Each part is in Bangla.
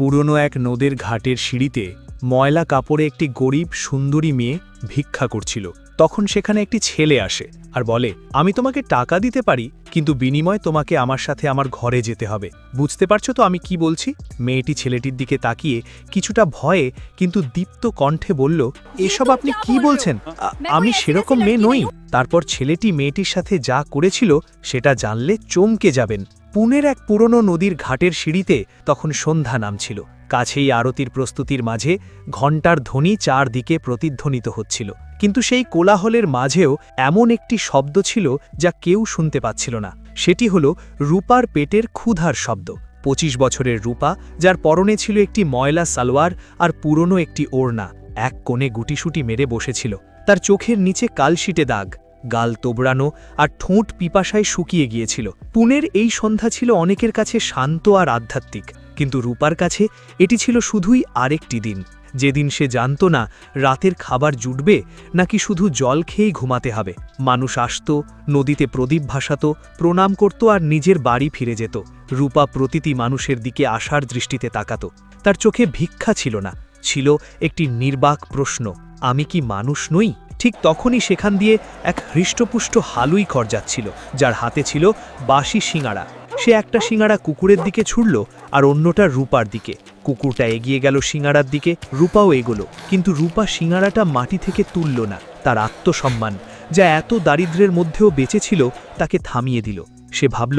পুরনো এক নদের ঘাটের সিঁড়িতে ময়লা কাপড়ে একটি গরিব সুন্দরী মেয়ে ভিক্ষা করছিল। তখন সেখানে একটি ছেলে আসে আর বলে আমি তোমাকে টাকা দিতে পারি কিন্তু বিনিময়ে তোমাকে আমার সাথে আমার ঘরে যেতে হবে। বুঝতে পারছ তো আমি কি বলছি? মেয়েটি ছেলেটির দিকে তাকিয়ে কিছুটা ভয়ে কিন্তু দীপ্ত কণ্ঠে বলল এসব আপনি কি বলছেন? আমি সেরকম মেয়ে নই। তারপর ছেলেটি মেয়েটির সাথে যা করেছিল সেটা জানলে চমকে যাবেন। পুনের এক পুরনো নদীর ঘাটের সিঁড়িতে তখন সন্ধ্যা নামছিল। কাছেই আরতির প্রস্তুতির মাঝে ঘণ্টার ধ্বনি চারদিকে প্রতিধ্বনিত হচ্ছিল। কিন্তু সেই কোলাহলের মাঝেও এমন একটি শব্দ ছিল যা কেউ শুনতে পাচ্ছিল না। সেটি হল রূপার পেটের ক্ষুধার শব্দ। পঁচিশ বছরের রূপা, যার পরনে ছিল একটি ময়লা সালোয়ার আর পুরনো একটি ওড়না, এক কোণে গুটিসুটি মেরে বসেছিল। তার চোখের নিচে কালশিটে দাগ। গাল তোবড়ানো আর ঠোঁট পিপাসায় শুকিয়ে গিয়েছিল। পুনের এই সন্ধ্যা ছিল অনেকের কাছে শান্ত আর আধ্যাত্মিক, কিন্তু রূপার কাছে এটি ছিল শুধুই আরেকটি দিন। যেদিন সে জানত না রাতের খাবার জুটবে, নাকি শুধু জল খেয়েই ঘুমাতে হবে। মানুষ আসত, নদীতে প্রদীপ ভাসাত, প্রণাম করত আর নিজের বাড়ি ফিরে যেত। রূপা প্রতিটি মানুষের দিকে আশার দৃষ্টিতে তাকাত। তার চোখে ভিক্ষা ছিল না, ছিল একটি নির্বাক প্রশ্ন, আমি কি মানুষ নই? ঠিক তখনই সেখান দিয়ে এক হৃষ্টপুষ্ট হালুই খর যাচ্ছিল, যার হাতে ছিল বাসি শিঙাড়া সে একটা শিঙাড়া কুকুরের দিকে ছুড়ল আর অন্যটা রূপার দিকে। কুকুরটা এগিয়ে গেল শিঙাড়ার দিকে, রূপাও এগোলো। কিন্তু রূপা শিঙাড়াটা মাটি থেকে তুলল না, তার আত্মসম্মান, যা এত দারিদ্র্যের মধ্যেও বেঁচেছিল তাকে থামিয়ে দিল। সে ভাবল,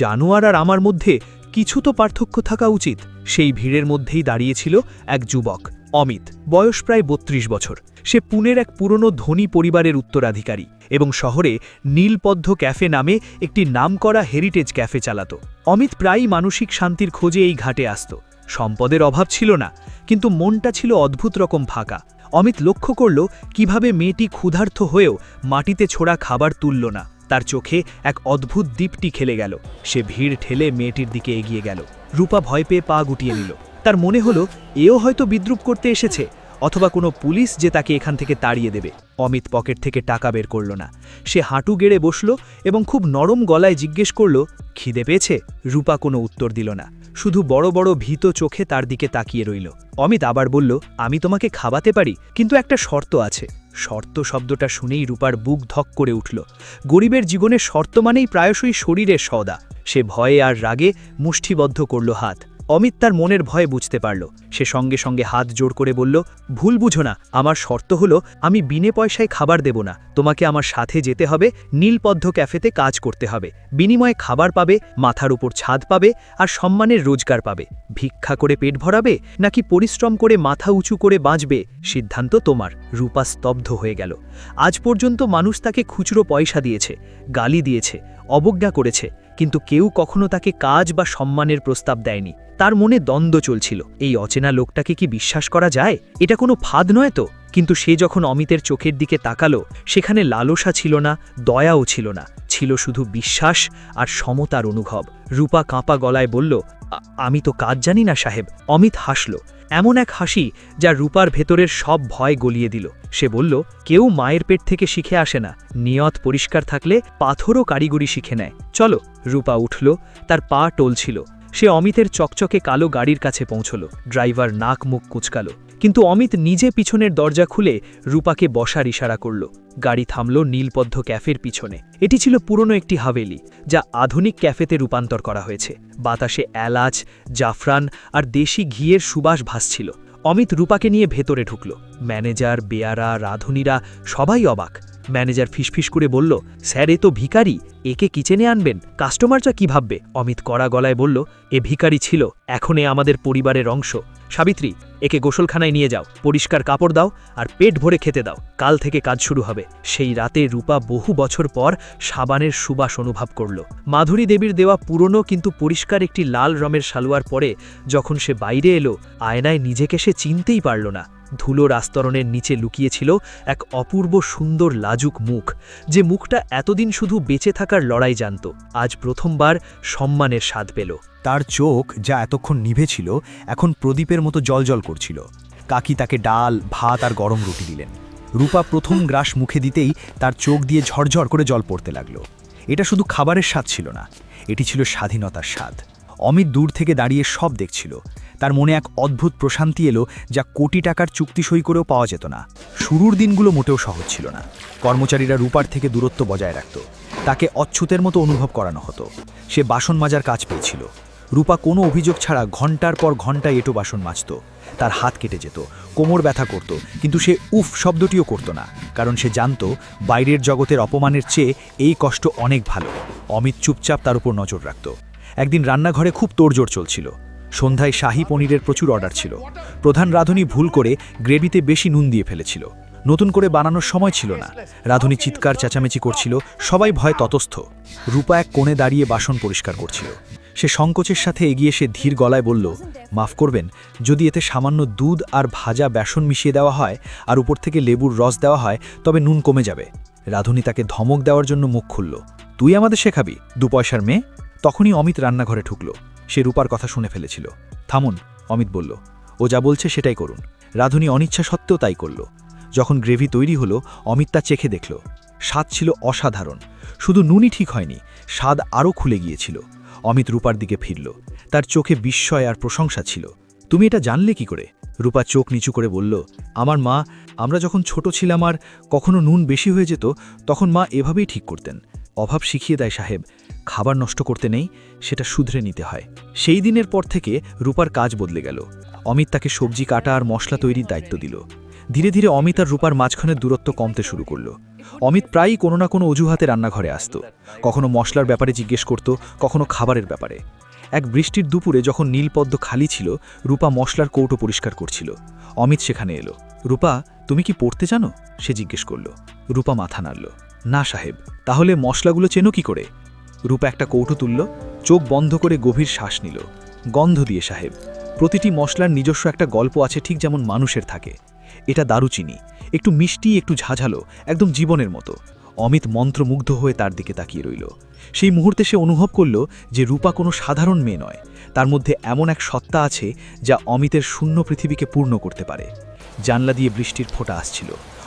জানোয়ার আর আমার মধ্যে কিছু তো পার্থক্য থাকা উচিত। সেই ভিড়ের মধ্যেই দাঁড়িয়েছিল এক যুবক। অমিত, বয়স প্রায় বত্রিশ বছর। সে পুনের এক পুরনো ধনী পরিবারের উত্তরাধিকারী এবং শহরে নীলপদ্ম ক্যাফে নামে একটি নামকরা হেরিটেজ ক্যাফে চালাত। অমিত প্রায়ই মানসিক শান্তির খোঁজে এই ঘাটে আসত। সম্পদের অভাব ছিল না, কিন্তু মনটা ছিল অদ্ভুত রকম ফাঁকা। অমিত লক্ষ্য করল কীভাবে মেয়েটি ক্ষুধার্থ হয়েও মাটিতে ছোড়া খাবার তুলল না। তার চোখে এক অদ্ভুত দ্বীপটি খেলে গেল। সে ভিড় ঠেলে মেয়েটির দিকে এগিয়ে গেল। রূপা ভয় পেয়ে পা গুটিয়ে নিল। তার মনে হলো, এও হয়তো বিদ্রুপ করতে এসেছে, অথবা কোনো পুলিশ যে তাকে এখান থেকে তাড়িয়ে দেবে। অমিত পকেট থেকে টাকা বের করল না। সে হাঁটু গেড়ে বসল এবং খুব নরম গলায় জিজ্ঞেস করল, খিদে পেয়েছে? রূপা কোনো উত্তর দিল না। শুধু বড় বড় ভীত চোখে তার দিকে তাকিয়ে রইল। অমিত আবার বলল, আমি তোমাকে খাওয়াতে পারি, কিন্তু একটা শর্ত আছে। শর্ত শব্দটা শুনেই রূপার বুক ধক করে উঠল। গরিবের জীবনে শর্ত মানেই প্রায়শই শরীরের সওদা। সে ভয়ে আর রাগে মুষ্টিবদ্ধ করল হাত। অমিত তার মনের ভয়ে বুঝতে পারল। সে সঙ্গে সঙ্গে হাত জোর করে বলল, ভুল বুঝো না, আমার শর্ত হলো আমি বিনে পয়সায় খাবার দেব না। তোমাকে আমার সাথে যেতে হবে, নীলপদ্ম ক্যাফেতে কাজ করতে হবে। বিনিময়ে খাবার পাবে, মাথার উপর ছাদ পাবে, আর সম্মানের রোজগার পাবে। ভিক্ষা করে পেট ভরাবে, নাকি পরিশ্রম করে মাথা উঁচু করে বাঁচবে? সিদ্ধান্ত তোমার। রূপা স্তব্ধ হয়ে গেল। আজ পর্যন্ত মানুষ তাকে খুচরো পয়সা দিয়েছে, গালি দিয়েছে, অবজ্ঞা করেছে। কিন্তু কেউ কখনো তাকে কাজ বা সম্মানের প্রস্তাব দেয়নি। তার মনে দ্বন্দ্ব চলছিল। এই অচেনা লোকটাকে কি বিশ্বাস করা যায়? এটা কোনো ফাঁদ নয় তো? কিন্তু সে যখন অমিতের চোখের দিকে তাকালো, সেখানে লালসা ছিল না, দয়াও ছিল না। ছিল শুধু বিশ্বাস আর সমতার অনুভব। রূপা কাঁপা গলায় বলল "আ- আমি তো কাজ জানি না, সাহেব। অমিত হাসল। এমন এক হাসি যা রূপার ভেতরের সব ভয় গলিয়ে দিল। সে বলল, কেউ মায়ের পেট থেকে শিখে আসে না। নিয়ত পরিষ্কার থাকলে পাথরও কারিগরি শিখে নেয়। চলো। রূপা উঠল। তার পা টলছিল। সে অমিতের চকচকে কালো গাড়ির কাছে পৌঁছল। ড্রাইভার নাক মুখ কুচকালো। কিন্তু অমিত নিজে পিছনের দরজা খুলে রূপাকে বসার ইশারা করল। গাড়ি থামল নীলপদ্ধ ক্যাফের পিছনে। এটি ছিল পুরনো একটি হাভেলি, যা আধুনিক ক্যাফেতে রূপান্তর করা হয়েছে। বাতাসে এলাচ, জাফরান আর দেশি ঘিয়ের সুবাস ভাসছিল। অমিত রূপাকে নিয়ে ভেতরে ঢুকল। ম্যানেজার, বেয়ারা, রাধুনীরা সবাই অবাক। ম্যানেজার ফিসফিস করে বলল, স্যার, এ তো ভিকারি একে কিচেনে আনবেন। কাস্টমাররা কি ভাববে? অমিত কড়া গলায় বলল, এ ভিখারি ছিল, এখন এ আমাদের পরিবারের অংশ। সাবিত্রী, একে গোসলখানায় নিয়ে যাও, পরিষ্কার কাপড় দাও আর পেট ভরে খেতে দাও। কাল থেকে কাজ শুরু হবে। সেই রাতে রূপা বহু বছর পর সাবানের সুবাস অনুভব করল। মাধুরী দেবীর দেওয়া পুরনো কিন্তু পরিষ্কার একটি লাল রমের সালোয়ার পরে যখন সে বাইরে এলো, আয়নায় নিজেকে সে চিনতেই পারল না। ধুলোর আস্তরণের নিচে লুকিয়েছিল এক অপূর্ব সুন্দর লাজুক মুখ, যে মুখটা এতদিন শুধু বেঁচে থাকার লড়াই জানত, আজ প্রথমবার সম্মানের স্বাদ পেল। তার চোখ যা এতক্ষণ নিভে ছিল, এখন প্রদীপের মতো জলজল করছিল। কাকি তাকে ডাল, ভাত আর গরম রুটি দিলেন। রূপা প্রথম গ্রাস মুখে দিতেই তার চোখ দিয়ে ঝরঝর করে জল পড়তে লাগল। এটা শুধু খাবারের স্বাদ ছিল না, এটি ছিল স্বাধীনতার স্বাদ। অমিত দূর থেকে দাঁড়িয়ে সব দেখছিল। তার মনে এক অদ্ভুত প্রশান্তি এলো যা কোটি টাকার চুক্তি সই করেও পাওয়া যেত না। শুরুর দিনগুলো মোটেও সহজ ছিল না। কর্মচারীরা রূপার থেকে দূরত্ব বজায় রাখত। তাকে অচ্ছুতের মতো অনুভব করানো হতো। সে বাসন মাজার কাজ পেয়েছিল। রূপা কোনো অভিযোগ ছাড়া ঘণ্টার পর ঘণ্টা এটো বাসন মাজত। তার হাত কেটে যেত, কোমর ব্যথা করত, কিন্তু সে উফ শব্দটিও করত না, কারণ সে জানত বাইরের জগতের অপমানের চেয়ে এই কষ্ট অনেক ভালো। অমিত চুপচাপ তার উপর নজর রাখত। একদিন রান্নাঘরে খুব তোড়জোড় চলছিল। সন্ধ্যায় শাহী পনিরের প্রচুর অর্ডার ছিল। প্রধান রাঁধুনি ভুল করে গ্রেভিতে বেশি নুন দিয়ে ফেলেছিল। নতুন করে বানানোর সময় ছিল না। রাঁধুনি চিৎকার, চেঁচামেচি করছিল, সবাই ভয় ততস্থ। রূপা এক কোণে দাঁড়িয়ে বাসন পরিষ্কার করছিল। সে সংকোচের সাথে এগিয়ে সে ধীর গলায় বলল, মাফ করবেন, যদি এতে সামান্য দুধ আর ভাজা বেসন মিশিয়ে দেওয়া হয় আর উপর থেকে লেবুর রস দেওয়া হয়, তবে নুন কমে যাবে। রাধুনি তাকে ধমক দেওয়ার জন্য মুখ খুলল, তুই আমাদের শেখাবি, দু পয়সার মেয়ে? তখনই অমিত রান্নাঘরে ঢুকল। সে রূপার কথা শুনে ফেলেছিল। থামুন, অমিত বলল। ও যা বলছে সেটাই করুন। রাধুনি অনিচ্ছা সত্ত্বেও তাই করল। যখন গ্রেভি তৈরি হলো, অমিত তা চেখে দেখল। স্বাদ ছিল অসাধারণ। শুধু নুনই ঠিক হয়নি, স্বাদ আরও খুলে গিয়েছিল। অমিত রূপার দিকে ফিরল। তার চোখে বিস্ময় আর প্রশংসা ছিল। তুমি এটা জানলে কি করে? রূপা চোখ নিচু করে বলল, আমার মা, আমরা যখন ছোট ছিলাম আর কখনো নুন বেশি হয়ে যেত, তখন মা এভাবেই ঠিক করতেন। অভাব শিখিয়ে দেয় সাহেব, খাবার নষ্ট করতে নেই, সেটা শুধরে নিতে হয়। সেই দিনের পর থেকে রূপার কাজ বদলে গেল। অমিত তাকে সবজি, কাটা আর মশলা তৈরির দায়িত্ব দিল। ধীরে ধীরে অমিত আর রূপার মাঝখানের দূরত্ব কমতে শুরু করল। অমিত প্রায়ই কোনো না কোনো অজুহাতে রান্নাঘরে আসত। কখনো মশলার ব্যাপারে জিজ্ঞেস করত, কখনো খাবারের ব্যাপারে। এক বৃষ্টির দুপুরে যখন নীলপদ্ম খালি ছিল, রূপা মশলার কৌটো পরিষ্কার করছিল। অমিত সেখানে এলো। রূপা, তুমি কি পড়তে জানো? সে জিজ্ঞেস করল। রূপা মাথা নাড়ল। না সাহেব, তাহলে মশলাগুলো চেনো কি করে? রূপা একটা কৌটো তুলল, চোখ বন্ধ করে গভীর শ্বাস নিল। গন্ধ দিয়ে সাহেব, প্রতিটি মশলার নিজস্ব একটা গল্প আছে ঠিক যেমন মানুষের থাকে। এটা দারুচিনি, একটু মিষ্টি, একটু ঝাঝালো, একদম জীবনের মতো। অমিত মন্ত্রমুগ্ধ হয়ে তার দিকে তাকিয়ে রইল। সেই মুহূর্তে সে অনুভব করল যে রূপা কোনো সাধারণ মেয়ে নয়, তার মধ্যে এমন এক সত্তা আছে যা অমিতের শূন্য পৃথিবীকে পূর্ণ করতে পারে। জানলা দিয়ে বৃষ্টির ফোঁটা আসছিল।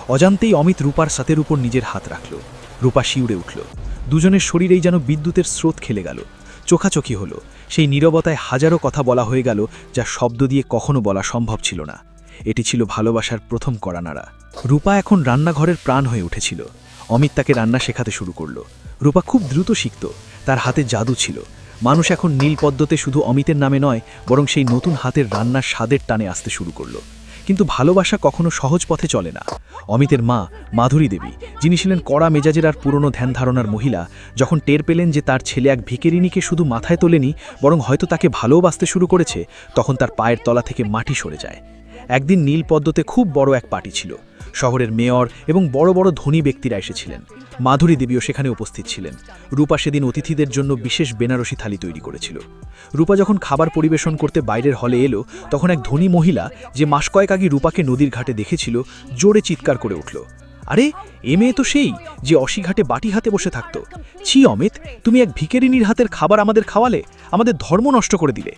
অজান্তেই অমিত রূপার সাথের উপর নিজের হাত রাখল। রূপা শিউরে উঠল। দুজনের শরীরেই যেন বিদ্যুতের স্রোত খেলে গেল। চোখাচোখি হলো। সেই নীরবতায় হাজারো কথা বলা হয়ে গেল, যা শব্দ দিয়ে কখনো বলা সম্ভব ছিল না। এটি ছিল ভালোবাসার প্রথম করানাড়া রূপা এখন রান্নাঘরের প্রাণ হয়ে উঠেছিল। অমিত তাকে রান্না শেখাতে শুরু করল। রূপা খুব দ্রুত শিখত। তার হাতে জাদু ছিল। মানুষ এখন নীল পদ্মতে শুধু অমিতের নামে নয়, বরং সেই নতুন হাতের রান্নার স্বাদের টানে আসতে শুরু করল। কিন্তু ভালোবাসা কখনো সহজ পথে চলে না। অমিতের মা, মাধুরী দেবী, যিনি ছিলেন কড়া মেজাজের আর পুরনো ধ্যান ধারণার মহিলা, যখন টের পেলেন যে তার ছেলে এক ভিকেরিনীকে শুধু মাথায় তোলেনি, বরং হয়তো তাকে ভালোবাসতে শুরু করেছে, তখন তার পায়ের তলা থেকে মাটি সরে যায়। একদিন নীল পদ্মতে খুব বড় এক পার্টি ছিল। শহরের মেয়র এবং বড় বড় ধনী ব্যক্তিরা এসেছিলেন। মাধুরী দেবীও সেখানে উপস্থিত ছিলেন। রূপা সেদিন অতিথিদের জন্য বিশেষ বেনারসি থালি তৈরি করেছিল। রূপা যখন খাবার পরিবেশন করতে বাইরের হলে এলো, তখন এক ধনী মহিলা যে মাস কয়েক আগে রূপাকে নদীর ঘাটে দেখেছিল, জোরে চিৎকার করে উঠল, আরে, এ মেয়ে তো সেই যে অসিঘাটে বাটি হাতে বসে থাকতো। ছি অমিত, তুমি এক ভিকেরিনীর হাতের খাবার আমাদের খাওয়ালে, আমাদের ধর্ম নষ্ট করে দিলে।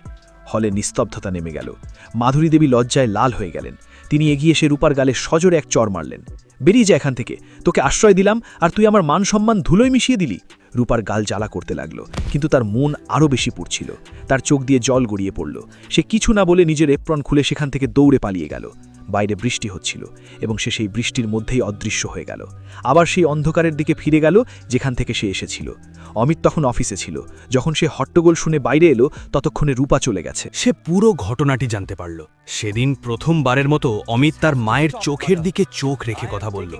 হলে নিস্তব্ধতা নেমে গেল। মাধুরী দেবী লজ্জায় লাল হয়ে গেলেন। তিনি এগিয়ে এসে রূপার গালে সজোরে এক চর মারলেন। বেরিয়ে যা এখান থেকে, তোকে আশ্রয় দিলাম আর তুই আমার মান সম্মান ধুলোয় মিশিয়ে দিলি। রূপার গাল জ্বালা করতে লাগল, কিন্তু তার মন আরও বেশি পুড়ছিল। তার চোখ দিয়ে জল গড়িয়ে পড়ল। সে কিছু না বলে নিজের এপ্রন খুলে সেখান থেকে দৌড়ে পালিয়ে গেল। বাইরে বৃষ্টি হচ্ছিল এবং সে সেই বৃষ্টির মধ্যেই অদৃশ্য হয়ে গেল। আবার সেই অন্ধকারের দিকে ফিরে গেল, যেখান থেকে সে এসেছিল। অমিত তখন অফিসে ছিল। যখন সে হট্টগোল শুনে বাইরে এলো, ততক্ষণে রূপা চলে গেছে। সে পুরো ঘটনাটি জানতে পারল। সেদিন প্রথমবারের মতো অমিত তার মায়ের চোখের দিকে চোখ রেখে কথা বলল।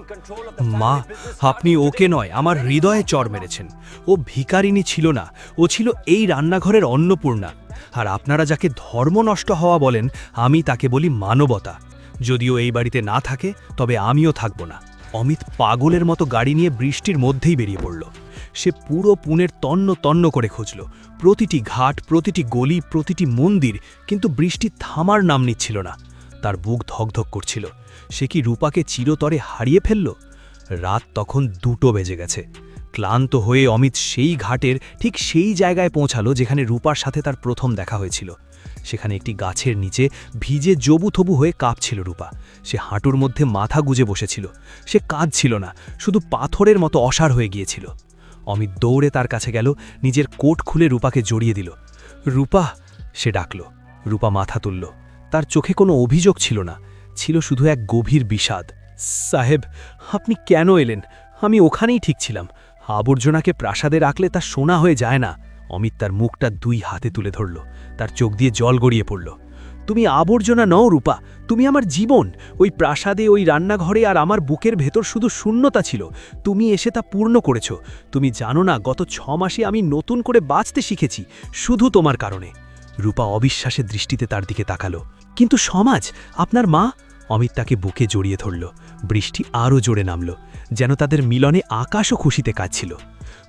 মা, আপনি ওকে নয়, আমার হৃদয়ে চর মেরেছেন। ও ভিকারিনী ছিল না, ও ছিল এই রান্নাঘরের অন্নপূর্ণা। আর আপনারা যাকে ধর্ম নষ্ট হওয়া বলেন, আমি তাকে বলি মানবতা। যদিও এই বাড়িতে না থাকে, তবে আমিও থাকব না। অমিত পাগলের মতো গাড়ি নিয়ে বৃষ্টির মধ্যেই বেরিয়ে পড়ল। সে পুরো পুনের তন্ন তন্ন করে খুঁজল। প্রতিটি ঘাট, প্রতিটি গলি, প্রতিটি মন্দির, কিন্তু বৃষ্টি থামার নাম নিচ্ছিল না। তার বুক ধকধক করছিল। সে কি রূপাকে চিরতরে হারিয়ে ফেলল? রাত তখন দুটো বেজে গেছে। ক্লান্ত হয়ে অমিত সেই ঘাটের ঠিক সেই জায়গায় পৌঁছালো যেখানে রূপার সাথে তার প্রথম দেখা হয়েছিল। সেখানে একটি গাছের নিচে ভিজে জবুথবু হয়ে কাঁপছিল রূপা। সে হাঁটুর মধ্যে মাথা গুজে বসেছিল। সে কাঁদছিল না, শুধু পাথরের মতো অসার হয়ে গিয়েছিল। অমিত দৌড়ে তার কাছে গেল, নিজের কোট খুলে রূপাকে জড়িয়ে দিল। রূপা, সে ডাকল। রূপা মাথা তুলল। তার চোখে কোনো অভিযোগ ছিল না, ছিল শুধু এক গভীর বিষাদ। সাহেব, আপনি কেন এলেন? আমি ওখানেই ঠিক ছিলাম। আবর্জনাকে প্রাসাদে রাখলে তা সোনা হয়ে যায় না। অমিত তার মুখটা দুই হাতে তুলে ধরল। তার চোখ দিয়ে জল গড়িয়ে পড়ল। তুমি আবর্জনা নও, রূপা। তুমি আমার জীবন। ওই প্রাসাদে, ওই রান্নাঘরে আর আমার বুকের ভেতর শুধু শূন্যতা ছিল। তুমি এসে তা পূর্ণ করেছ। তুমি জানো না, গত ছ মাসে আমি নতুন করে বাঁচতে শিখেছি, শুধু তোমার কারণে। রূপা অবিশ্বাসের দৃষ্টিতে তার দিকে তাকালো। কিন্তু সমাজ, আপনার মা? অমিত তাকে বুকে জড়িয়ে ধরল। বৃষ্টি আরও জোরে নামল, যেন তাদের মিলনে আকাশও খুশিতে কাঁদছিল।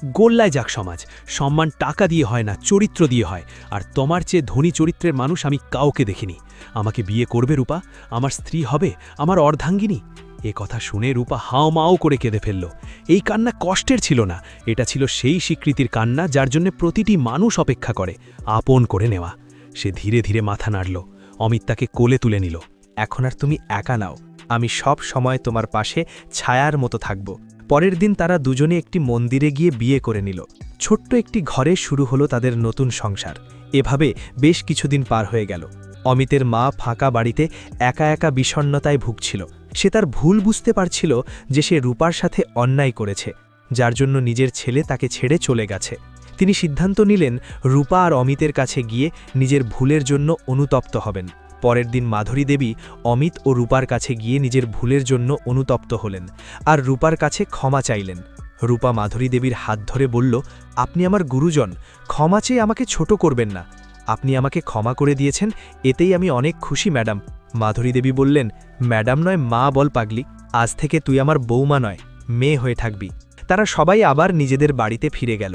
গোল্লায় যাক সমাজ। সম্মান টাকা দিয়ে হয় না, চরিত্র দিয়ে হয়। আর তোমার চেয়ে ধনী চরিত্রের মানুষ আমি কাউকে দেখিনি। আমাকে বিয়ে করবে রূপা, আমার স্ত্রী হবে, আমার অর্ধাঙ্গিনী। এ কথা শুনে রূপা হাও মাও করে কেঁদে ফেলল। এই কান্না কষ্টের ছিল না, এটা ছিল সেই স্বীকৃতির কান্না যার জন্য প্রতিটি মানুষ অপেক্ষা করে, আপন করে নেওয়া। সে ধীরে ধীরে মাথা নাড়ল। অমিত তাকে কোলে তুলে নিল। এখন আর তুমি একা নাও, আমি সব সময় তোমার পাশে ছায়ার মতো থাকব। পরের দিন তারা দুজনে একটি মন্দিরে গিয়ে বিয়ে করে নিল। ছোট্ট একটি ঘরে শুরু হলো তাদের নতুন সংসার। এভাবে বেশ কিছুদিন পার হয়ে গেল। অমিতের মা ফাঁকা বাড়িতে একা একা বিষণ্ণতায় ভুগছিল। সে তার ভুল বুঝতে পারছিল যে সে রূপার সাথে অন্যায় করেছে, যার জন্য নিজের ছেলে তাকে ছেড়ে চলে গেছে। তিনি সিদ্ধান্ত নিলেন, রূপা আর অমিতের কাছে গিয়ে নিজের ভুলের জন্য অনুতপ্ত হবেন। পরের দিন মাধুরী দেবী অমিত ও রূপার কাছে গিয়ে নিজের ভুলের জন্য অনুতপ্ত হলেন আর রূপার কাছে ক্ষমা চাইলেন। রূপা মাধুরী দেবীর হাত ধরে বলল, আপনি আমার গুরুজন, ক্ষমা চেয়ে আমাকে ছোট করবেন না। আপনি আমাকে ক্ষমা করে দিয়েছেন, এতেই আমি অনেক খুশি, ম্যাডাম। মাধুরী দেবী বললেন, ম্যাডাম নয়, মা বল পাগলি, আজ থেকে তুই আমার বৌমা নয়, মেয়ে হয়ে থাকবি। তারা সবাই আবার নিজেদের বাড়িতে ফিরে গেল।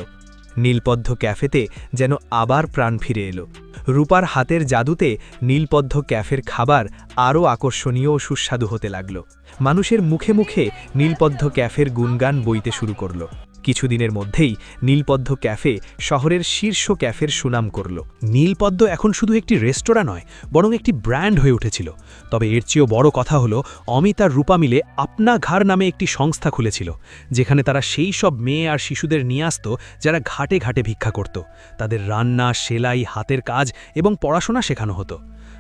নীলপদ্ম ক্যাফেতে যেন আবার প্রাণ ফিরে এলো। রূপার হাতের জাদুতে নীলপদ্ধ ক্যাফের খাবার আরও আকর্ষণীয় ও সুস্বাদু হতে লাগল। মানুষের মুখে মুখে নীলপদ্ধ ক্যাফের গুণগান বইতে শুরু করল। কিছুদিনের মধ্যেই নীলপদ্ম ক্যাফে শহরের শীর্ষ ক্যাফের সুনাম করল। নীলপদ্ম এখন শুধু একটি রেস্তোরাঁ নয়, বরং একটি ব্র্যান্ড হয়ে উঠেছিল। তবে এর চেয়েও বড় কথা হলো, অমিত আর রূপা মিলে আপনা ঘাড় নামে একটি সংস্থা খুলেছিল, যেখানে তারা সেই সব মেয়ে আর শিশুদের নিয়ে আসত যারা ঘাটে ঘাটে ভিক্ষা করত। তাদের রান্না, সেলাই, হাতের কাজ এবং পড়াশোনা শেখানো হতো।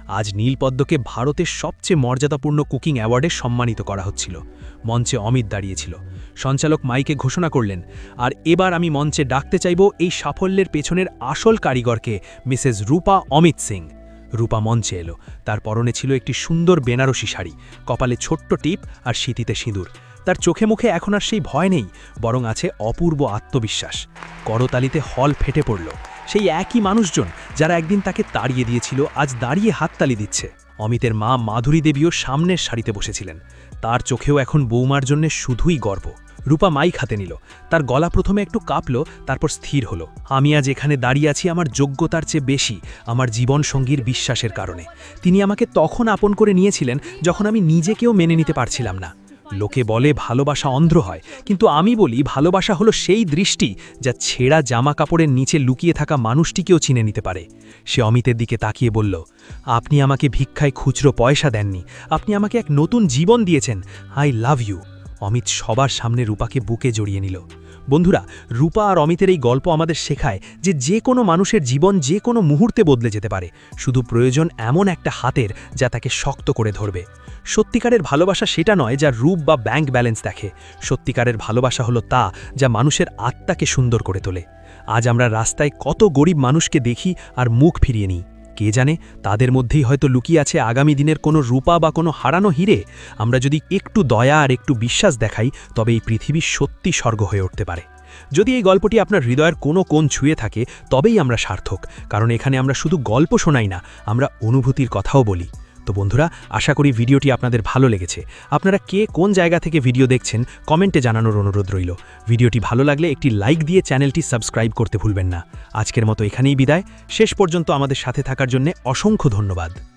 আজ নীলপদ্মকে ভারতের সবচেয়ে মর্যাদাপূর্ণ কুকিং অ্যাওয়ার্ডে সম্মানিত করা হচ্ছিল। মঞ্চে অমিত দাঁড়িয়েছিল সঞ্চালক মাইকে ঘোষণা করলেন, আর এবার আমি মঞ্চে ডাকতে চাইব এই সাফল্যের পেছনের আসল কারিগরকে, মিসেস রূপা অমিত সিং। রূপা মঞ্চে এলো। তার পরনে ছিল একটি সুন্দর বেনারসি শাড়ি, কপালে ছোট্ট টিপ আর শীতিতে সিঁদুর। তার চোখে মুখে এখন আর সেই ভয় নেই, বরং আছে অপূর্ব আত্মবিশ্বাস। করতালিতে হল ফেটে পড়ল। সেই একই মানুষজন যারা একদিন তাকে তাড়িয়ে দিয়েছিল, আজ দাঁড়িয়ে হাততালি দিচ্ছে। অমিতের মা মাধুরী দেবীও সামনের সারিতে বসেছিলেন। তার চোখেও এখন বৌমার জন্য শুধুই গর্ব। রূপা মাইক হাতে নিল। তার গলা প্রথমে একটু কাঁপল, তারপর স্থির হলো। আমি আজ এখানে দাঁড়িয়ে আছি আমার যোগ্যতার চেয়ে বেশি, আমার জীবনসঙ্গীর বিশ্বাসের কারণে। তিনি আমাকে তখন আপন করে নিয়েছিলেন, যখন আমি নিজেকেও মেনে নিতে পারছিলাম না। লোকে বলে ভালোবাসা অন্ধ্র হয়, কিন্তু আমি বলি ভালোবাসা হলো সেই দৃষ্টি যা ছেঁড়া জামা কাপড়ের নিচে লুকিয়ে থাকা মানুষটিকেও চিনে নিতে পারে। সে অমিতের দিকে তাকিয়ে বলল, আপনি আমাকে ভিক্ষায় খুচরো পয়সা দেননি। আপনি আমাকে এক নতুন জীবন দিয়েছেন। I love you. অমিত সবার সামনে রূপাকে বুকে জড়িয়ে নিল। বন্ধুরা, রূপা আর অমিতের এই গল্প আমাদের শেখায় যে যে কোনো মানুষের জীবন যে কোনো মুহূর্তে বদলে যেতে পারে। শুধু প্রয়োজন এমন একটা হাতের যা তাকে শক্ত করে ধরবে। সত্যিকারের ভালোবাসা সেটা নয় যা রূপ বা ব্যাংক ব্যালেন্স দেখে। সত্যিকারের ভালোবাসা হলো তা যা মানুষের আত্মাকে সুন্দর করে তোলে। আজ আমরা রাস্তায় কত গরিব মানুষকে দেখি আর মুখ ফিরিয়ে নিই। কে জানে, তাদের মধ্যেই হয়তো লুকিয়ে আছে আগামী দিনের কোনো রূপা বা কোনো হারানো হীরে। আমরা যদি একটু দয়া আর একটু বিশ্বাস দেখাই, তবে এই পৃথিবী সত্যি স্বর্গ হয়ে উঠতে পারে। যদি এই গল্পটি আপনার হৃদয়ের কোনো কোণ ছুঁয়ে থাকে, তবেই আমরা সার্থক, কারণ এখানে আমরা শুধু গল্প শোনাই না, আমরা অনুভূতির কথাও বলি। তো বন্ধুরা, আশা করি ভিডিওটি আপনাদের ভালো লেগেছে। আপনারা কে কোন জায়গা থেকে ভিডিও দেখছেন, কমেন্টে জানানোর অনুরোধ রইল। ভিডিওটি ভালো লাগলে একটি লাইক দিয়ে চ্যানেলটি সাবস্ক্রাইব করতে ভুলবেন না। আজকের মতো এখানেই বিদায়। শেষ পর্যন্ত আমাদের সাথে থাকার জন্য অসংখ্য ধন্যবাদ।